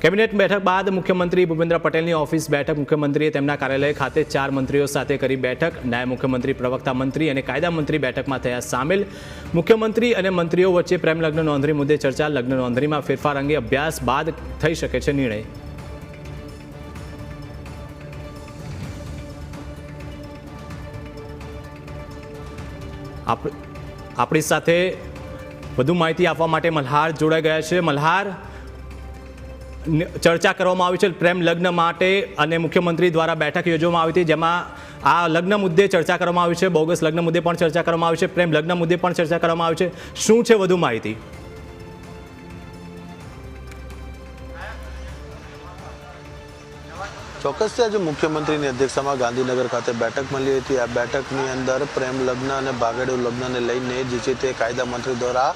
Cabinet બેઠક બાદ મુખ્યમંત્રી ભૂપેન્દ્ર પટેલની ઓફિસ બેઠક મુખ્યમંત્રીએ તેમના કાર્યાલય ખાતે ચાર મંત્રીઓ સાથે કરી બેઠક. નાયબ મુખ્યમંત્રી, પ્રવક્તા મંત્રી અને કાયદા મંત્રી બેઠકમાં થયા સામેલ. મુખ્યમંત્રી અને મંત્રીઓ વચ્ચે પ્રેમ લગ્ન નોંધણી મુદ્દે ચર્ચા. લગ્ન નોંધણીમાં ફેરફાર અંગે અભ્યાસ બાદ થઈ શકે છે નિર્ણય. આપણી સાથે વધુ માહિતી આપવા માટે મલ્હાર જોડાઈ ગયા છે. મલ્હાર ચર્ચા કરવામાં આવી છે પ્રેમ લગ્ન માટે અને મુખ્યમંત્રી દ્વારા બેઠક યોજવામાં આવી હતી, જેમાં આ લગ્ન મુદ્દે ચર્ચા કરવામાં આવી છે, બોગસ લગ્ન મુદ્દે પણ ચર્ચા કરવામાં આવી છે, પ્રેમ લગ્ન મુદ્દે પણ ચર્ચા કરવામાં આવી છે. શું છે વધુ માહિતી? ચોક્કસથી આજે મુખ્યમંત્રીની અધ્યક્ષતામાં ગાંધીનગર ખાતે બેઠક મળી હતી. આ બેઠકની અંદર પ્રેમ લગ્ન અને ભાગેડુ લગ્નને લઈને જે છે તે કાયદા મંત્રી દ્વારા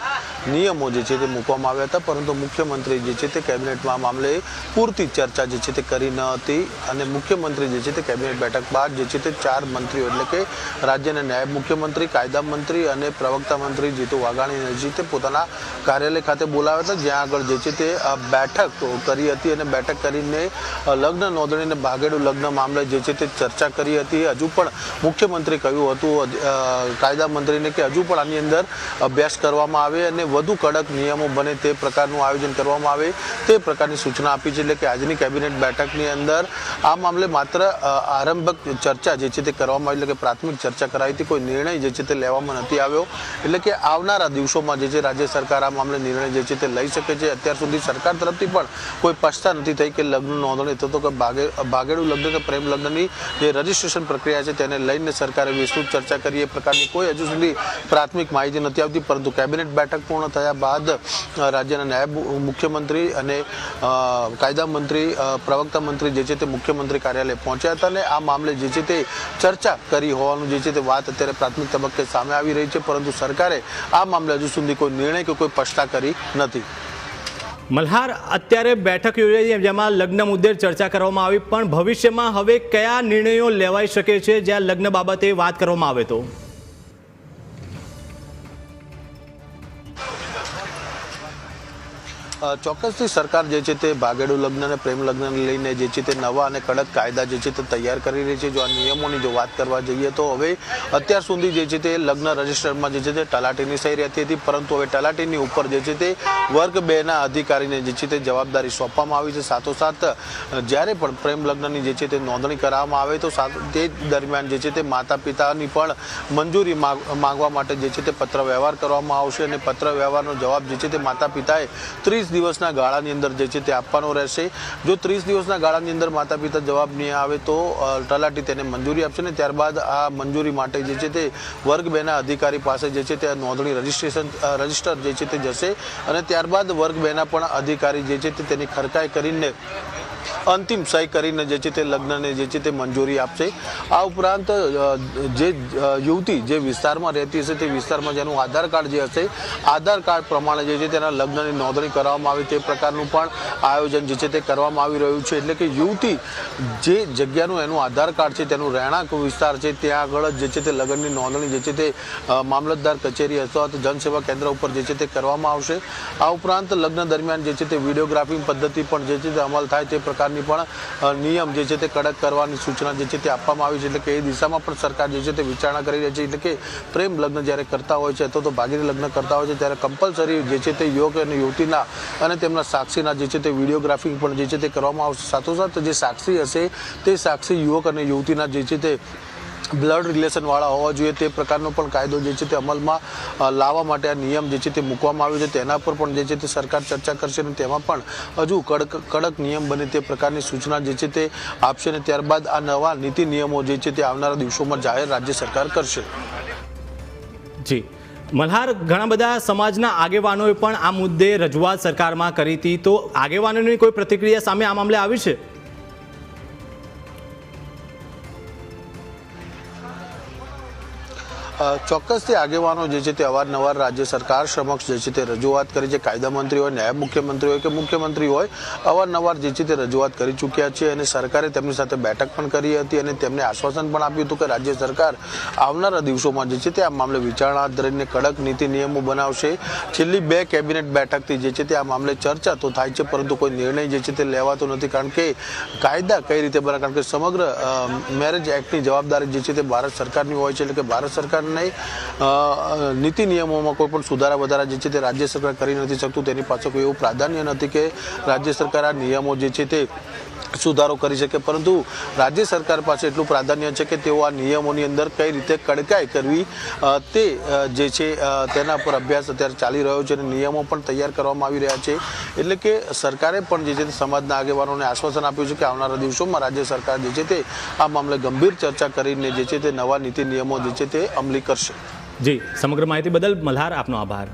નિયમો જે છે તે મૂકવામાં આવ્યા હતા. પરંતુ મુખ્યમંત્રી જે છે તે કેબિનેટમાં મામલે પૂરતી ચર્ચા જે છે તે કરી ન હતી અને મુખ્યમંત્રી જે છે તે કેબિનેટ બેઠક બાદ જે છે તે ચાર મંત્રીઓ એટલે કે રાજ્યના નાયબ મુખ્યમંત્રી, કાયદા મંત્રી અને પ્રવક્તા મંત્રી જીતુ વાઘાણીને જે તે પોતાના કાર્યાલય ખાતે બોલાવ્યા હતા. જ્યાં આગળ જે છે તે બેઠક કરી હતી અને બેઠક કરીને લગ્ન નોંધણી ભાગેડુ લગ્ન મામલે જે છે તે ચર્ચા કરી હતી. હજુ પણ મુખ્યમંત્રી કહ્યું હતું કાયદા મંત્રીને કે હજુ પણ આની અંદર અભ્યાસ કરવામાં આવે અને વધુ કડક નિયમો બને તે પ્રકારનું આયોજન કરવામાં આવે તે પ્રકારની સૂચના આપી છે. એટલે કે આજની કેબિનેટ બેઠકની અંદર આ મામલે માત્ર આરંભક ચર્ચા જે છે તે કરવામાં આવી, એટલે કે પ્રાથમિક ચર્ચા કરાવી હતી. કોઈ નિર્ણય જે છે તે લેવામાં નથી આવ્યો. એટલે કે આવનારા દિવસોમાં જે છે રાજ્ય સરકાર આ મામલે નિર્ણય જે છે તે લઈ શકે છે. અત્યાર સુધી સરકાર તરફથી પણ કોઈ પક્ષતા નથી થઈ કે લગ્ન નોંધણી થતો કે ભાગે ભાગેડુ લગ્ન કે પ્રેમ લગ્નની જે રજીસ્ટ્રેશન પ્રક્રિયા છે તેને લઈને સરકારે વિસ્તૃત ચર્ચા કરી. એ પ્રકારની કોઈ હજુ સુધી પ્રાથમિક માહિતી નથી આવતી, પરંતુ કેબિનેટ બેઠક પૂર્ણ થયા બાદ રાજ્યના નાયબ મુખ્યમંત્રી અને કાયદા મંત્રી પ્રવક્તા મંત્રી જે છે તે મુખ્યમંત્રી કાર્યાલય પહોંચ્યા હતા અને આ મામલે જે છે તે ચર્ચા કરી હોવાનું જે છે તે વાત અત્યારે પ્રાથમિક તબક્કે સામે આવી રહી છે, પરંતુ સરકારે આ મામલે હજુ સુધી કોઈ નિર્ણય કે કોઈ પક્ષતા કરી નથી. મલ્હાર, અત્યારે બેઠક યોજાઈ જેમાં લગ્ન મુદ્દે ચર્ચા કરવામાં આવી, પણ ભવિષ્યમાં હવે કયા નિર્ણયો લેવાઈ શકે છે, જ્યાં લગ્ન બાબતે વાત કરવામાં આવે તો? ચોક્કસથી સરકાર જે છે તે ભાગેડુ લગ્ન અને પ્રેમ લગ્નને લઈને જે છે તે નવા અને કડક કાયદા જે છે તે તૈયાર કરી રહી છે જો આ નિયમોની જો વાત કરવા જઈએ તો હવે અત્યાર સુધી જે છે તે લગ્ન રજિસ્ટરમાં જે છે તે તલાટીની સહી રહેતી હતી પરંતુ હવે તલાટીની ઉપર જે છે તે વર્ગ બેના અધિકારીને જે છે તે જવાબદારી સોંપવામાં આવી છે સાથોસાથ જ્યારે પણ પ્રેમ લગ્નની જે છે તે નોંધણી કરાવવામાં આવે તો તે દરમિયાન જે છે તે માતા પિતાની પણ મંજૂરી માંગ- માંગવા માટે જે છે તે પત્ર વ્યવહાર કરવામાં આવશે અને પત્ર વ્યવહારનો જવાબ જે છે તે માતા પિતાએ ત્રીસ દિવસના ગાળાની અંદર જે છે તે આપવાનો રહેશે. જો ત્રીસ દિવસના ગાળાની અંદર માતા પિતા જવાબ નહીં આવે તો તલાટી તેને મંજૂરી આપશે ને ત્યારબાદ આ મંજૂરી માટે જે છે તે વર્ગ બેના અધિકારી પાસે જે છે તે નોંધણી રજિસ્ટ્રેશન રજિસ્ટર જે છે તે જશે અને ત્યારબાદ વર્ગ બેના પણ અધિકારી જે છે તે તેની ખરકાઈ કરીને અંતિમ સહી કરીને જે છે તે લગ્નને જે છે તે મંજૂરી આપશે. આ ઉપરાંત જે યુવતી જે વિસ્તારમાં રહેતી હશે તે વિસ્તારમાં જેનું આધાર કાર્ડ જે હશે, આધાર કાર્ડ પ્રમાણે જે છે તેના લગ્નની નોંધણી કરવામાં આવે, તે પ્રકારનું પણ આયોજન જે છે તે કરવામાં આવી રહ્યું છે. એટલે કે યુવતી જે જગ્યાનું એનું આધાર કાર્ડ છે, તેનું રહેણાંક વિસ્તાર છે, ત્યાં આગળ જે છે તે લગ્નની નોંધણી જે છે તે મામલતદાર કચેરી અથવા તો જનસેવા કેન્દ્ર ઉપર જે છે તે કરવામાં આવશે. આ ઉપરાંત, લગ્ન દરમિયાન જે છે તે વિડીયોગ્રાફિંગ પદ્ધતિ પણ જે છે તે અમલ થાય તે પ્રકારની પણ નિયમ જે છે તે કડક કરવાની સૂચના જે છે તે આપવામાં આવી છે. એટલે કે એ દિશામાં પણ સરકાર જે છે તે વિચારણા કરી રહી છે. એટલે કે પ્રેમ લગ્ન જ્યારે કરતા હોય છે, અથવા તો ભાગીદારી લગ્ન કરતા હોય છે, ત્યારે કમ્પલસરી જે છે તે યુવક અને યુવતીના અને તેમના સાક્ષીના જે છે તે વિડીયોગ્રાફિંગ પણ જે છે તે કરવામાં આવશે. સાથોસાથ જે સાક્ષી હશે, તે સાક્ષી યુવક અને યુવતીના જે છે તે બ્લડ રિલેશનવાળા હોવા જોઈએ, તે પ્રકારનો પણ કાયદો જે છે તે અમલમાં લાવવા માટે આ નિયમ જે છે તે મૂકવામાં આવ્યો છે. તેના પર પણ જે છે તે સરકાર ચર્ચા કરશે અને તેમાં પણ હજુ કડક કડક નિયમ બને તે પ્રકારની સૂચના જે છે તે આપશે અને ત્યારબાદ આ નવા નીતિ નિયમો જે છે તે આવનારા દિવસોમાં જાહેર રાજ્ય સરકાર કરશે. જી. મલ્હાર ઘણા બધા સમાજના આગેવાનોએ પણ આ મુદ્દે રજૂઆત સરકારમાં કરી હતી. તો આગેવાનોની કોઈ પ્રતિક્રિયા સામે આ મામલે આવી છે? ચોક્કસથી આગેવાનો જે છે તે અવારનવાર રાજ્ય સરકાર સમક્ષ જે છે તે રજૂઆત કરી છે. કાયદા મંત્રી હોય નાયબ મુખ્યમંત્રી હોય કે મુખ્યમંત્રી હોય, અવારનવાર જે છે તે રજૂઆત કરી ચૂક્યા છે અને સરકારે તેમની સાથે બેઠક પણ કરી હતી અને તેમને આશ્વાસન પણ આપ્યું હતું કે રાજ્ય સરકાર આવનારા દિવસોમાં જે છે તે આ મામલે વિચારણા હાથ ધરીને કડક નીતિ નિયમો બનાવશે. છેલ્લી બે કેબિનેટ બેઠકથી જે છે તે આ મામલે ચર્ચા તો થાય છે, પરંતુ કોઈ નિર્ણય જે છે તે લેવાતો નથી. કારણ કે કાયદા કઈ રીતે બને કારણ કે સમગ્ર મેરેજ એક્ટની જવાબદારી જે છે તે ભારત સરકારની હોય છે, એટલે કે ભારત સરકારને નીતિ નિયમોમાં કોઈ પણ સુધારા વધારા જે છે તે રાજ્ય સરકાર કરી નથી શકતું, તેની પાસે કોઈ એવું પ્રાધાન્ય નથી કે રાજ્ય સરકાર આ નિયમો જે છે તે સુધારો કરી શકે. પરંતુ રાજ્ય સરકાર પાસે એટલું પ્રાધાન્ય છે કે તેઓ આ નિયમોની અંદર કઈ રીતે કડકાઈ કરવી તે જે છે તેના પર અભ્યાસ અત્યારે ચાલી રહ્યો છે અને નિયમો પણ તૈયાર કરવામાં આવી રહ્યા છે. એટલે કે સરકારે પણ જે છે સમાજના આગેવાનોને આશ્વાસન આપ્યું છે કે આવનારા દિવસોમાં રાજ્ય સરકાર જે છે તે આ મામલે ગંભીર ચર્ચા કરીને જે છે તે નવા નીતિ નિયમો જે છે તે અમલી કરશે. જી, સમગ્ર માહિતી બદલ મલ્હાર આપનો આભાર.